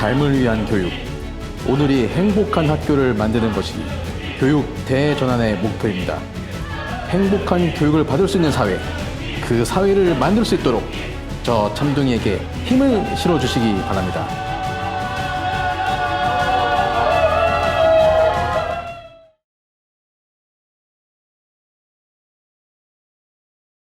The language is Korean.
삶을 위한 교육. 오늘이 행복한 학교를 만드는 것이 교육 대전환의 목표입니다. 행복한 교육을 받을 수 있는 사회, 그 사회를 만들 수 있도록 저 참둥이에게 힘을 실어주시기 바랍니다.